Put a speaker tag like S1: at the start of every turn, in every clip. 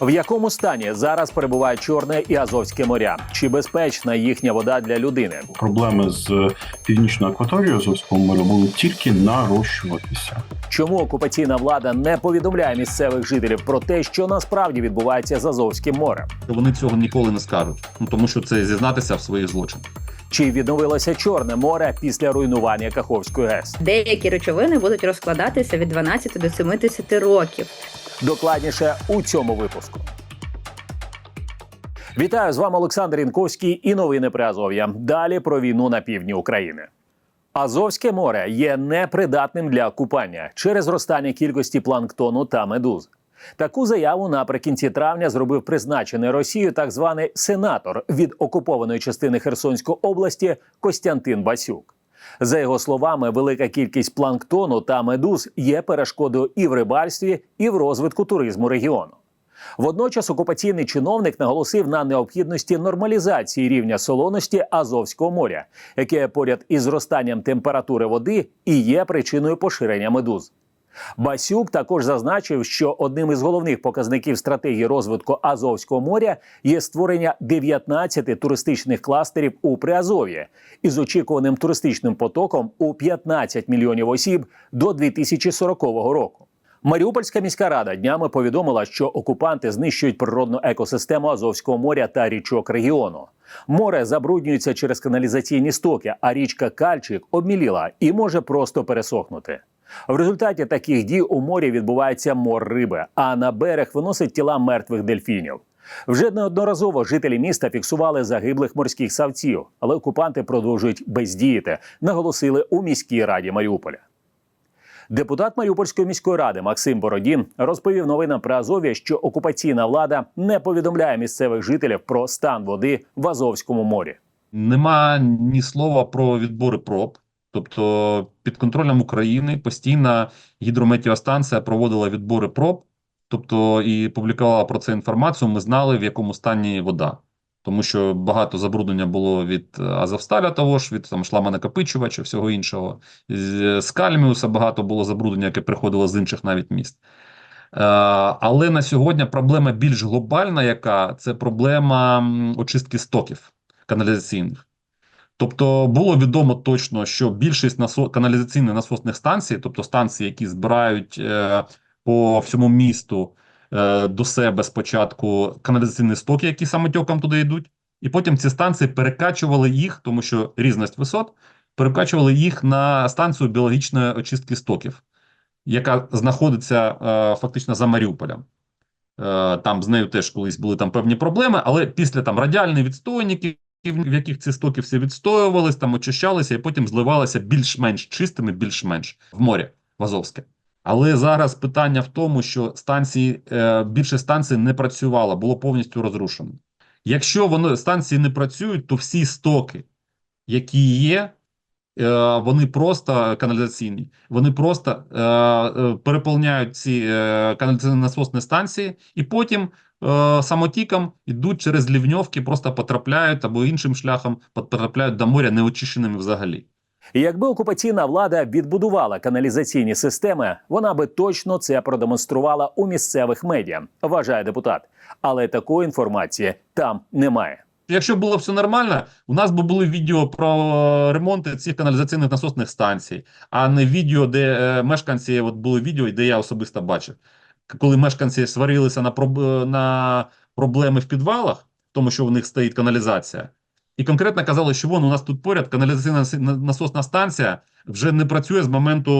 S1: В якому стані зараз перебувають Чорне і Азовське моря? Чи безпечна їхня вода для людини?
S2: Проблеми з північною акваторією Азовського моря будуть тільки нарощуватися.
S1: Чому окупаційна влада не повідомляє місцевих жителів про те, що насправді відбувається з Азовським морем?
S3: Вони цього ніколи не скажуть. Ну тому що це зізнатися в своїх злочинах.
S1: Чи відновилося Чорне море після руйнування Каховської ГЕС?
S4: Деякі речовини будуть розкладатися від 12 до 70 років.
S1: Докладніше у цьому випуску. Вітаю з вами Олександр Інковський і новини при Азов'я. Далі про війну на півдні України. Азовське море є непридатним для купання через зростання кількості планктону та медуз. Таку заяву наприкінці травня зробив призначений Росією так званий сенатор від окупованої частини Херсонської області Костянтин Басюк. За його словами, велика кількість планктону та медуз є перешкодою і в рибальстві, і в розвитку туризму регіону. Водночас окупаційний чиновник наголосив на необхідності нормалізації рівня солоності Азовського моря, яке поряд із зростанням температури води і є причиною поширення медуз. Басюк також зазначив, що одним із головних показників стратегії розвитку Азовського моря є створення 19 туристичних кластерів у Приазов'ї із очікуваним туристичним потоком у 15 мільйонів осіб до 2040 року. Маріупольська міська рада днями повідомила, що окупанти знищують природну екосистему Азовського моря та річок регіону. Море забруднюється через каналізаційні стоки, а річка Кальчик обміліла і може просто пересохнути. В результаті таких дій у морі відбувається мор риби, а на берег виносить тіла мертвих дельфінів. Вже неодноразово жителі міста фіксували загиблих морських савців, але окупанти продовжують бездіяти, наголосили у міській раді Маріуполя. Депутат Маріупольської міської ради Максим Бородін розповів новинам про Азов'я, що окупаційна влада не повідомляє місцевих жителів про стан води в Азовському морі.
S3: Нема ні слова про відбори проб. Тобто під контролем України постійна гідрометеостанція проводила відбори проб, тобто і публікувала про це інформацію. Ми знали, в якому стані вода. Тому що багато забруднення було від Азовсталя того ж, від там шламонакопичувача, всього іншого. З, з Кальміуса багато було забруднення, яке приходило з інших навіть міст. Е, але на сьогодні проблема більш глобальна, яка це проблема очистки стоків каналізаційних. Тобто було відомо точно, що більшість насо... каналізаційних насосних станцій, тобто станції, які збирають е, по всьому місту е, до себе спочатку каналізаційні стоки, які самотьоком туди йдуть, і потім ці станції перекачували їх, тому що різність висот, перекачували їх на станцію біологічної очистки стоків, яка знаходиться е, фактично за Маріуполем. Е, Там з нею теж колись були там певні проблеми, але після там радіальні відстойники, в яких ці стоки всі відстоювались, там очищалися і потім зливалися більш-менш чистими, більш-менш в морі в Азовське. Але зараз питання в тому, що станції е, більше станцій не працювало, було повністю розрушено. Якщо вони станції не працюють, то всі стоки, які є, е, вони просто каналізаційні, вони просто е, переповняють ці каналізаційні насосні станції, і потім самотіком йдуть через лівньовки, просто потрапляють або іншим шляхом потрапляють до моря неочищеними взагалі.
S1: Якби окупаційна влада відбудувала каналізаційні системи, вона би точно це продемонструвала у місцевих медіа, вважає депутат. Але такої інформації там немає.
S3: Якщо було все нормально, у нас би були відео про ремонти цих каналізаційних насосних станцій, а не відео, де е, мешканці, от були відео, де я особисто бачив, коли мешканці сварилися на, проб... на проблеми в підвалах, тому що в них стоїть каналізація, і конкретно казали, що вон у нас тут поряд каналізаційна насосна станція вже не працює з моменту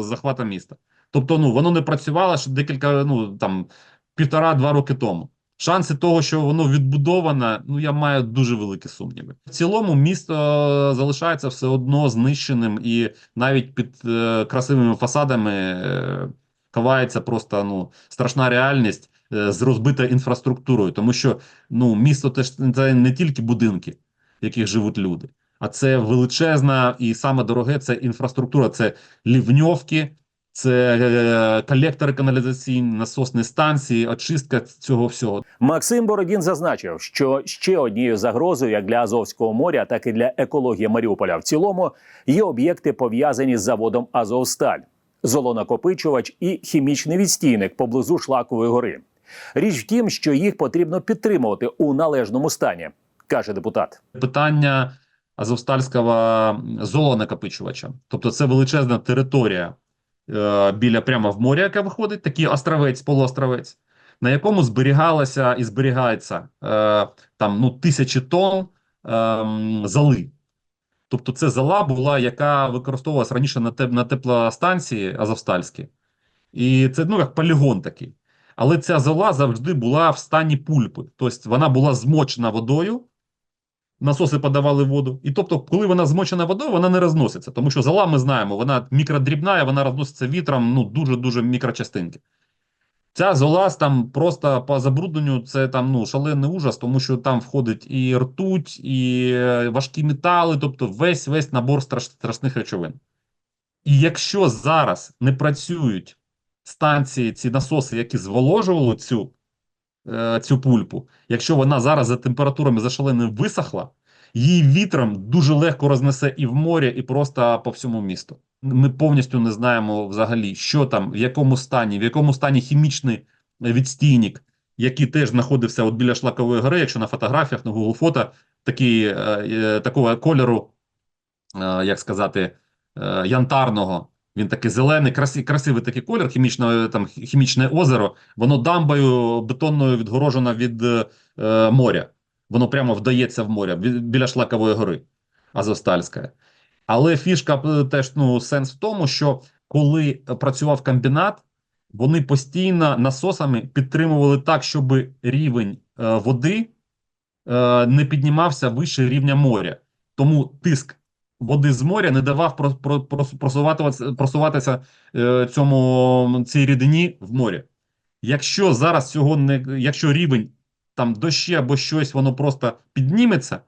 S3: е, захвату міста. Тобто, ну воно не працювало ще декілька, ну там півтора-два роки тому. Шанси того, що воно відбудоване, ну я маю дуже великі сумніви. В цілому місто е, залишається все одно знищеним, і навіть під е, красивими фасадами е, ховається просто ну страшна реальність е, з розбитою інфраструктурою, тому що ну місто теж це не тільки будинки, в яких живуть люди, а це величезна і саме дороге це інфраструктура, це лівньовки. Це е, колектори каналізаційні, насосні станції, очистка цього всього.
S1: Максим Бородін зазначив, що ще однією загрозою як для Азовського моря, так і для екології Маріуполя в цілому є об'єкти пов'язані з заводом Азовсталь, золонакопичувач і хімічний відстійник поблизу Шлакової гори. Річ в тім, що їх потрібно підтримувати у належному стані, каже депутат.
S3: питання Азовстальського золонакопичувача. Тобто це величезна територія е, біля прямо в морі, яка виходить, такий островець, полуостровець, на якому зберігалося і зберігається е, там ну, тисячі тонн е, золи. Тобто це зола була, яка використовувалася раніше на, теп на теплостанції Азовстальській. І це ну, як полігон такий. Але ця зола завжди була в стані пульпи. Тобто вона була змочена водою, насоси подавали воду. І тобто, коли вона змочена водою, вона не розноситься. Тому що зола, ми знаємо, вона мікродрібна, вона розноситься вітром ну, дуже-дуже мікрочастинки. Ця зола там просто по забрудненню це там ну шалений ужас, тому що там входить і ртуть, і е, важкі метали, тобто весь весь набор страш, страшних речовин. І якщо зараз не працюють станції, ці насоси, які зволожували цю, е, цю пульпу, якщо вона зараз за температурами за шаленим висохла, її вітром дуже легко рознесе і в морі, і просто по всьому місту. Ми повністю не знаємо взагалі, що там, в якому стані, в якому стані хімічний відстійник, який теж знаходився от біля Шлакової гори, якщо на фотографіях, на Google фото, такий, е, е, такого кольору, е, як сказати, е, янтарного. Він такий зелений, красивий, красивий такий колір, хімічне, там, хімічне озеро, воно дамбою бетонною відгорожено від е, моря. Воно прямо вдається в море біля Шлакової гори Азовстальська. Але фішка е, теж ну, сенс в тому, що коли працював комбінат, вони постійно насосами підтримували так, щоб рівень е, води е, не піднімався вище рівня моря. Тому тиск води з моря не давав про, про, прос- просуватися, просуватися е, цьому цій рідині в морі. Якщо зараз цього не якщо рівень там дощі або щось, воно просто підніметься,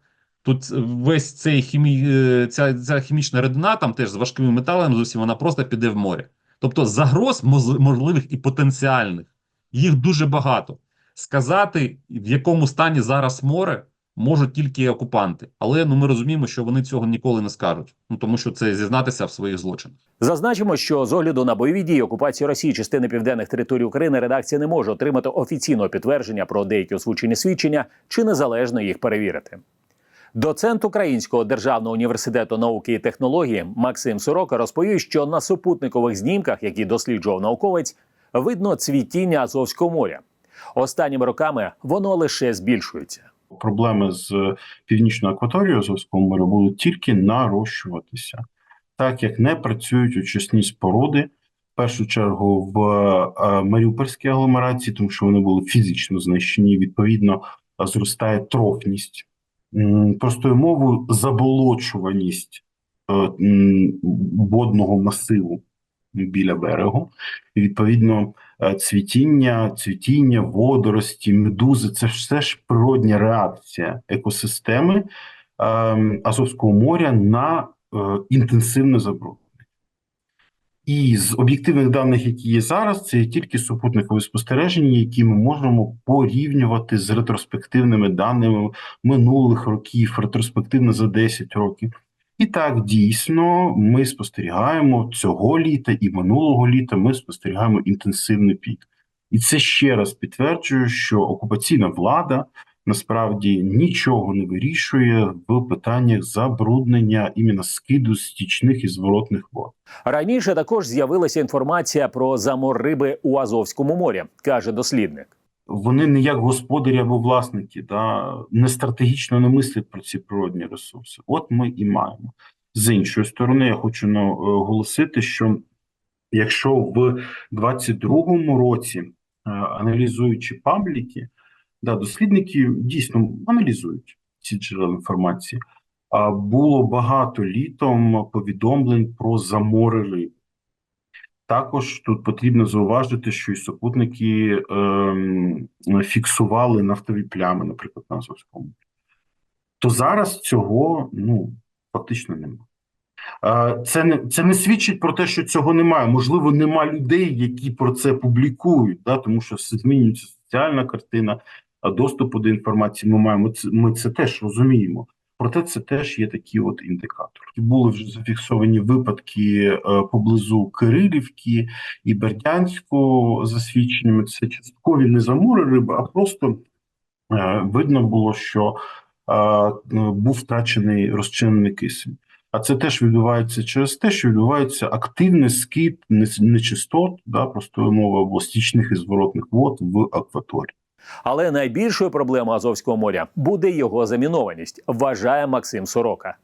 S3: тут весь цей хімі, е, ця, ця хімічна рідина, там теж з важкими металами, з усім, вона просто піде в море. Тобто загроз можливих і потенціальних, їх дуже багато. Сказати, в якому стані зараз море, можуть тільки окупанти. Але ну, ми розуміємо, що вони цього ніколи не скажуть, ну тому що це зізнатися в своїх злочинах.
S1: Зазначимо, що з огляду на бойові дії окупації Росії частини південних територій України редакція не може отримати офіційного підтвердження про деякі озвучені свідчення чи незалежно їх перевірити. Доцент Українського державного університету науки і технології Максим Сорока розповів, що на супутникових знімках, які досліджував науковець, видно цвітіння Азовського моря. Останніми роками воно лише збільшується.
S2: Проблеми з північною акваторією Азовського моря будуть тільки нарощуватися, так як не працюють очисні споруди, в першу чергу в е, Маріупольській агломерації, тому що вони були фізично знищені. Відповідно, е, зростає трофність, простою мовою, заболочуваність е, водного масиву біля берегу. І відповідно, е, цвітіння, цвітіння, водорості, медузи це все ж природня реакція екосистеми е, Азовського моря на е, інтенсивне забруднення. І з об'єктивних даних, які є зараз, це є тільки супутникові спостереження, які ми можемо порівнювати з ретроспективними даними минулих років, ретроспективно за 10 років. І так дійсно ми спостерігаємо цього літа і минулого літа. Ми спостерігаємо інтенсивний пік, і це ще раз підтверджує, що окупаційна влада насправді нічого не вирішує в питаннях забруднення іменно скиду стічних і зворотних вод.
S1: Раніше також з'явилася інформація про замор риби у Азовському морі, каже дослідник.
S2: Вони не як господарі або власники, да, не стратегічно не мислять про ці природні ресурси. От ми і маємо. З іншої сторони, я хочу наголосити, що якщо в 22-му році, е, аналізуючи пабліки, да, дослідники дійсно аналізують ці джерела інформації, а було багато літом повідомлень про замори риб. Також тут потрібно зауважити, що і супутники ем, фіксували нафтові плями, наприклад, на Азовському. То зараз цього ну фактично немає. Це не це не свідчить про те, що цього немає. Можливо, нема людей, які про це публікують, да, тому що змінюється соціальна картина, доступу до інформації ми маємо. Це ми це теж розуміємо. Проте це теж є такі от індикатори. Були вже зафіксовані випадки е, поблизу Кирилівки і Бердянську за свідченнями. Це часткові не замори риби, а просто е, видно було, що е, був втрачений розчинений кисень. А це теж відбувається через те, що відбувається активний скид нечистот, да, простою мовою, або стічних і зворотних вод в акваторії.
S1: Але найбільшою проблемою Азовського моря буде його замінованість, вважає Максим Сорока.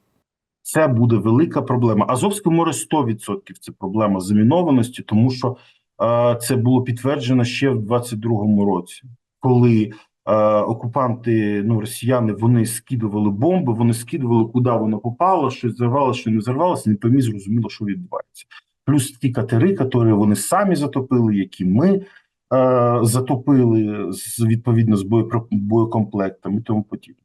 S2: Це буде велика проблема. Азовське море 100% це проблема замінованості, тому що е, це було підтверджено ще в 22-му році, коли е, окупанти, ну росіяни, вони скидували бомби, вони скидували, куди воно попало, щось зарвалося, що не зарвалося, не помі зрозуміло, що відбувається. Плюс ті катери, які вони самі затопили, які ми затопили з відповідно з боєкомплектами і тому подібне.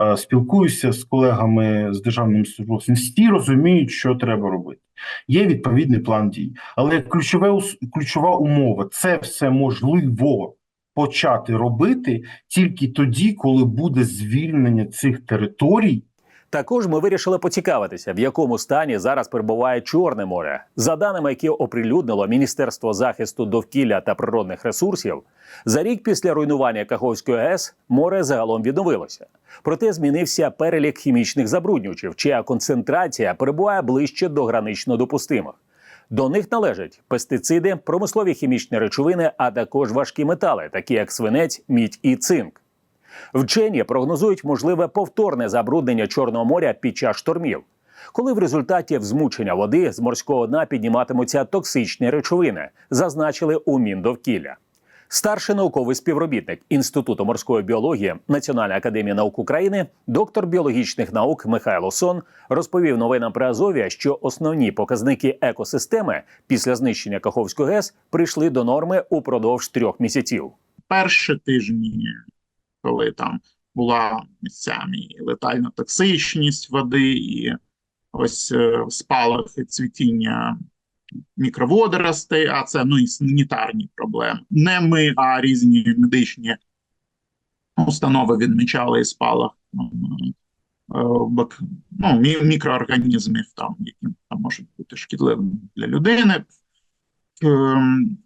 S2: Е, спілкуюся з колегами з державним службовцем, всі розуміють, що треба робити. Є відповідний план дій, але ключове ключова умова це все можливо почати робити тільки тоді, коли буде звільнення цих територій.
S1: Також ми вирішили поцікавитися, в якому стані зараз перебуває Чорне море. За даними, які оприлюднило Міністерство захисту довкілля та природних ресурсів, за рік після руйнування Каховської ГЕС море загалом відновилося. Проте змінився перелік хімічних забруднювачів, чия концентрація перебуває ближче до гранично допустимих. До них належать пестициди, промислові хімічні речовини, а також важкі метали, такі як свинець, мідь і цинк. Вчені прогнозують можливе повторне забруднення Чорного моря під час штормів, коли в результаті взмучення води з морського дна підніматимуться токсичні речовини, зазначили у Міндовкілля. Старший науковий співробітник Інституту морської біології Національної академії наук України, доктор біологічних наук Михайло Сон розповів новинам при Азові, що основні показники екосистеми після знищення Каховської ГЕС прийшли до норми упродовж трьох місяців.
S5: перші тижні, коли там була місцями і летальна токсичність води, і ось е, спалахи цвітіння мікроводоростей, а це ну і санітарні проблеми. Не ми, а різні медичні установи відмічали і спалах ну, е, ну, мікроорганізмів, там, які там можуть бути шкідливими для людини. Ем,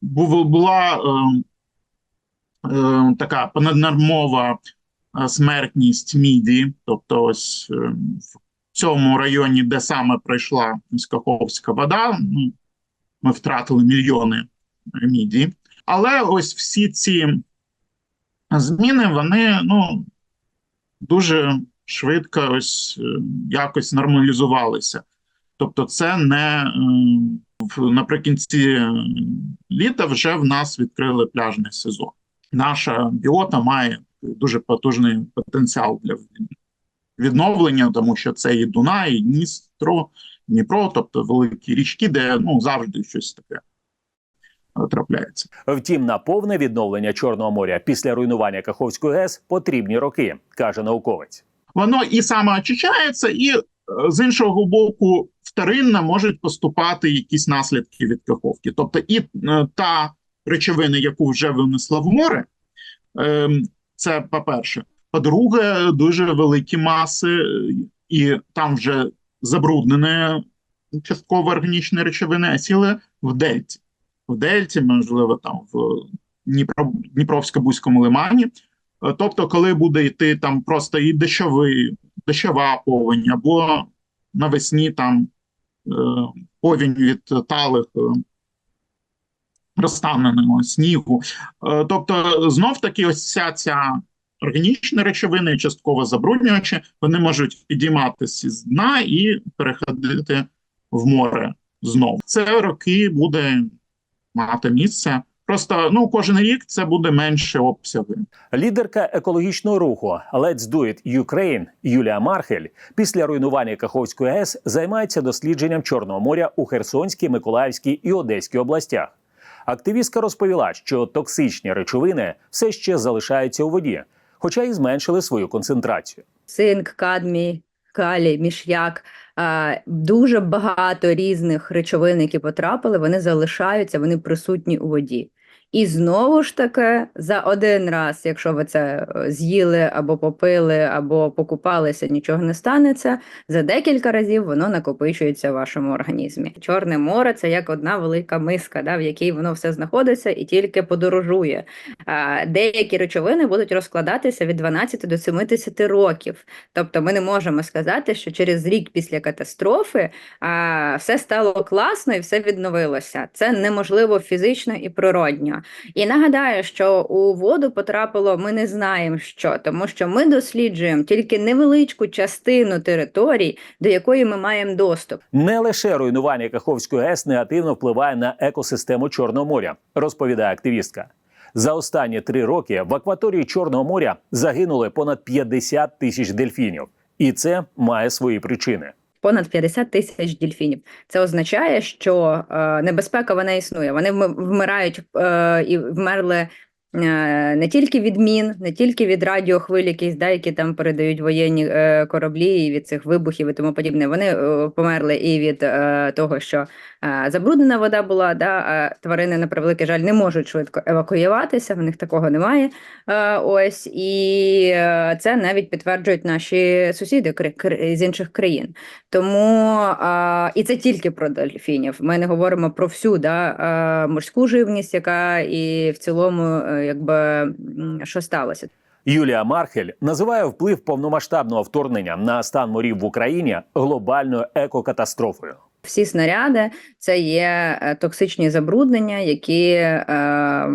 S5: була ем, така понаднормова е, смертність міді, тобто ось е, в цьому районі, де саме пройшла ось Каховська вода, ну, ми втратили мільйони міді. Але ось всі ці зміни, вони ну, дуже швидко ось е, якось нормалізувалися. Тобто, це не е, наприкінці е, літа вже в нас відкрили пляжний сезон. Наша біота має дуже потужний потенціал для відновлення, тому що це і Дунай, і Дністро, Дніпро, тобто великі річки, де ну завжди щось таке е, трапляється.
S1: Втім, на повне відновлення Чорного моря після руйнування Каховської ГЕС потрібні роки, каже науковець.
S5: Воно і самоочищається, і е, з іншого боку, вторинно можуть поступати якісь наслідки від каховки. Тобто, і е, та речовина, яку вже винесла в море, ем, це по-перше. По-друге, дуже великі маси, е, і там вже забруднені частково органічні речовини, а сіли в Дельті. В Дельті, можливо, там в Дніпро, Дніпровсько-Бузькому лимані. Е, Тобто, коли буде йти там просто і дощовий, дощова повінь, або навесні там е, повінь від талих розтаненого снігу. Е, тобто, знов таки, ось ця органічна речовина і частково забруднювачі, вони можуть підійматися з дна і переходити в море знов. Це роки буде мати місце. Просто ну кожен рік це буде менше обсяги.
S1: Лідерка екологічного руху Let's Do It Ukraine Юлія Мархель після руйнування Каховської ГЕС займається дослідженням Чорного моря у Херсонській, Миколаївській і Одеській областях. Активістка розповіла, що токсичні речовини все ще залишаються у воді, хоча й зменшили свою концентрацію.
S4: Цинк, кадмій, калій, міш'як. Дуже багато різних речовин, які потрапили, вони залишаються, вони присутні у воді. І знову ж таки, за один раз, якщо ви це е, з'їли або попили, або покупалися, нічого не станеться. За декілька разів воно накопичується в вашому організмі. Чорне море це як одна велика миска, да, в якій воно все знаходиться і тільки подорожує. А, деякі речовини будуть розкладатися від 12 до 70 років. Тобто ми не можемо сказати, що через рік після катастрофи а, все стало класно і все відновилося. Це неможливо фізично і природньо. І нагадаю, що у воду потрапило, ми не знаємо що, тому що ми досліджуємо тільки невеличку частину територій, до якої ми маємо доступ.
S1: Не лише руйнування Каховської ГЕС негативно впливає на екосистему Чорного моря, розповідає активістка. За останні три роки в акваторії Чорного моря загинули понад 50 тисяч дельфінів, і це має свої причини.
S4: Понад 50 тисяч дільфінів. Це означає, що е, небезпека вона існує. Вони вми- вмирають е, і вмерли не тільки від мін, не тільки від радіохвиль, якісь, да, які там передають воєнні е, кораблі, і від цих вибухів і тому подібне. Вони е, померли і від е, того, що е, забруднена вода була, да, а тварини, на превеликий жаль, не можуть швидко евакуюватися, в них такого немає. Е, ось і е, це навіть підтверджують наші сусіди з інших країн. Тому і це тільки про дельфінів. Ми не говоримо про всю да, морську живність, яка і в цілому, е, якби що сталося.
S1: Юлія Мархель називає вплив повномасштабного вторгнення на стан морів в Україні глобальною екокатастрофою.
S4: Всі снаряди це є е, токсичні забруднення, які е,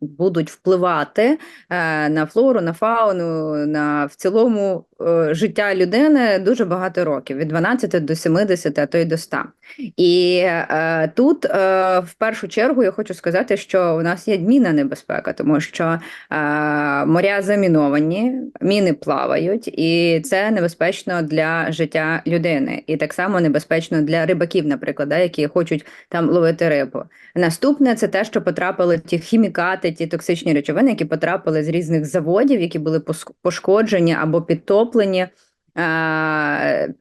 S4: будуть впливати е, на флору, на фауну, на в цілому життя людини дуже багато років від 12 до 70, а то й до 100. І е, тут е, в першу чергу я хочу сказати, що у нас є мінна небезпека, тому що е, моря заміновані, міни плавають, і це небезпечно для життя людини, і так само небезпечно для рибаків, наприклад, да, які хочуть там ловити рибу. Наступне це те, що потрапили ті хімікати, ті токсичні речовини, які потрапили з різних заводів, які були пошкоджені або підтоплені. Е,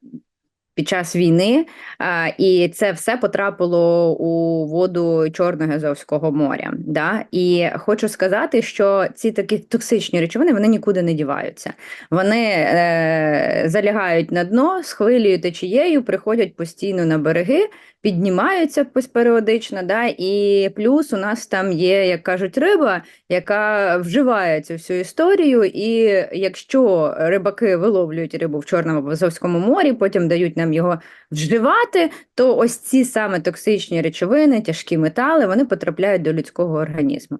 S4: Під час війни, а, і це все потрапило у воду Чорного Азовського моря. Да? І хочу сказати, що ці такі токсичні речовини вони нікуди не діваються. Вони е, залягають на дно з хвилею течією, приходять постійно на береги, піднімаються періодично. Да? І плюс у нас там є, як кажуть, риба, яка вживає цю всю історію. І якщо рибаки виловлюють рибу в Чорному Азовському морі, потім дають нам його вживати, то ось ці саме токсичні речовини, тяжкі метали, вони потрапляють до людського організму.